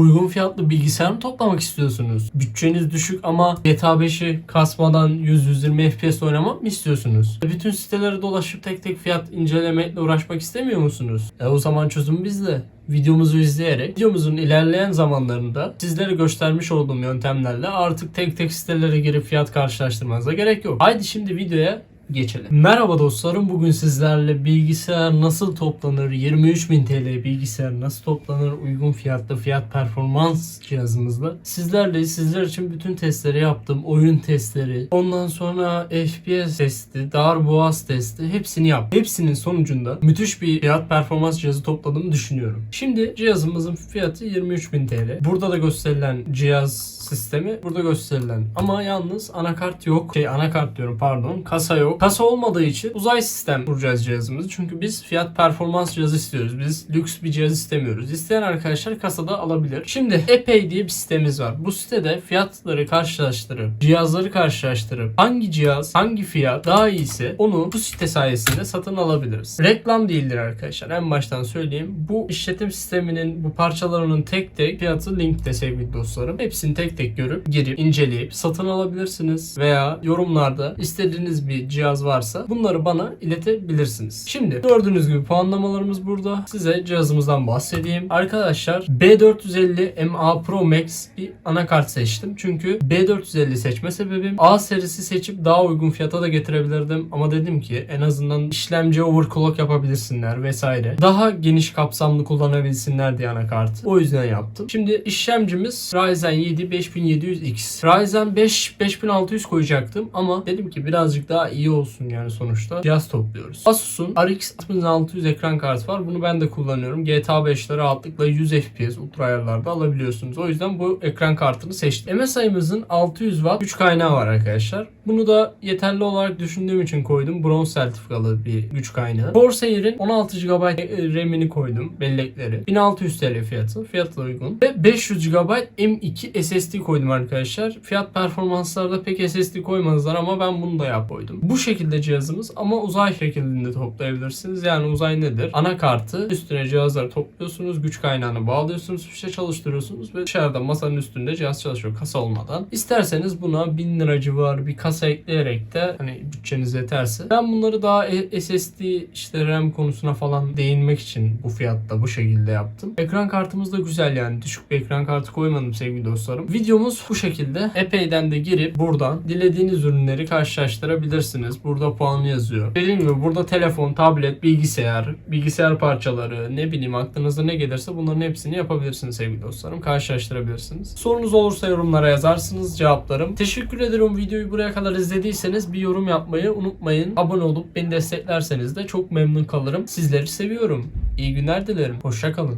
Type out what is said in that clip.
Uygun fiyatlı bilgisayar mı toplamak istiyorsunuz? Bütçeniz düşük ama GTA 5'i kasmadan 100-120 FPS oynamak mı istiyorsunuz? E, Bütün sitelere dolaşıp tek tek fiyat incelemekle uğraşmak istemiyor musunuz? E o zaman çözüm bizde. Videomuzu izleyerek videomuzun ilerleyen zamanlarında sizlere göstermiş olduğum yöntemlerle artık tek tek sitelere girip fiyat karşılaştırmanıza gerek yok. Haydi şimdi videoya geçelim. Merhaba dostlarım. Bugün sizlerle bilgisayar nasıl toplanır, 23.000 TL bilgisayar nasıl toplanır, uygun fiyatlı fiyat performans cihazımızla sizlerle sizler için bütün testleri yaptım. Oyun testleri, ondan sonra FPS testi, darboğaz testi hepsini yaptım. Hepsinin sonucunda müthiş bir fiyat performans cihazı topladığımı düşünüyorum. Şimdi cihazımızın fiyatı 23.000 TL. Burada da gösterilen cihaz sistemi burada gösterilen. Ama yalnız anakart yok. Şey anakart diyorum pardon. Kasa yok. Kasa olmadığı için uzay sistem kuracağız cihazımızı. Çünkü biz fiyat performans cihazı istiyoruz. Biz lüks bir cihaz istemiyoruz. İsteyen arkadaşlar kasada alabilir. Şimdi Epey diye bir sitemiz var. Bu sitede fiyatları karşılaştırıp, cihazları karşılaştırıp hangi cihaz, hangi fiyat daha iyiyse onu bu site sayesinde satın alabiliriz. Reklam değildir arkadaşlar. En baştan söyleyeyim. Bu işletim sisteminin bu parçalarının tek tek fiyatı linkte sevgili dostlarım. Hepsini tek tek görüp, girip, inceleyip satın alabilirsiniz. Veya yorumlarda istediğiniz bir cihaz varsa bunları bana iletebilirsiniz. Şimdi gördüğünüz gibi puanlamalarımız burada. Size cihazımızdan bahsedeyim. Arkadaşlar B450 MA Pro Max bir anakart seçtim. Çünkü B450 seçme sebebim A serisi seçip daha uygun fiyata da getirebilirdim. Ama dedim ki en azından işlemci overclock yapabilirsinler vesaire. Daha geniş kapsamlı kullanabilsinler diye anakartı. O yüzden yaptım. Şimdi işlemcimiz Ryzen 7 5700X. Ryzen 5 5600 koyacaktım ama dedim ki birazcık daha iyi olsun yani sonuçta. Cihaz topluyoruz. Asus'un RX 6600 ekran kartı var. Bunu ben de kullanıyorum. GTA 5'leri rahatlıkla 100 FPS ultra ayarlarda alabiliyorsunuz. O yüzden bu ekran kartını seçtim. MSI'mızın 600 Watt güç kaynağı var arkadaşlar. Bunu da yeterli olarak düşündüğüm için koydum. Bronz sertifikalı bir güç kaynağı. Corsair'in 16 GB RAM'ini koydum. Bellekleri. 1600 TL fiyatı. Fiyatla uygun. Ve 500 GB M2 SSD koydum arkadaşlar. Fiyat performanslarda pek SSD koymazlar ama ben bunu da yap koydum. Bu şekilde cihazımız ama uzay şeklinde toplayabilirsiniz. Yani uzay nedir? Anakartı üstüne cihazları topluyorsunuz. Güç kaynağını bağlıyorsunuz. Fişe çalıştırıyorsunuz ve dışarıda masanın üstünde cihaz çalışıyor kasa olmadan. İsterseniz buna 1000 lira civarı bir kasa ekleyerek de hani bütçeniz yeterse. Ben bunları daha e- SSD işte RAM konusuna falan değinmek için bu fiyatta bu şekilde yaptım. Ekran kartımız da güzel yani. Düşük bir ekran kartı koymadım sevgili dostlarım. Videomuz bu şekilde. Epey'den de girip buradan dilediğiniz ürünleri karşılaştırabilirsiniz. Burada puanı yazıyor. Dediğim gibi burada telefon, tablet, bilgisayar, bilgisayar parçaları, ne bileyim aklınıza ne gelirse bunların hepsini yapabilirsiniz sevgili dostlarım. Karşılaştırabilirsiniz. Sorunuz olursa yorumlara yazarsınız cevaplarım. Teşekkür ederim videoyu buraya kadar izlediyseniz bir yorum yapmayı unutmayın. Abone olup beni desteklerseniz de çok memnun kalırım. Sizleri seviyorum. İyi günler dilerim. Hoşçakalın.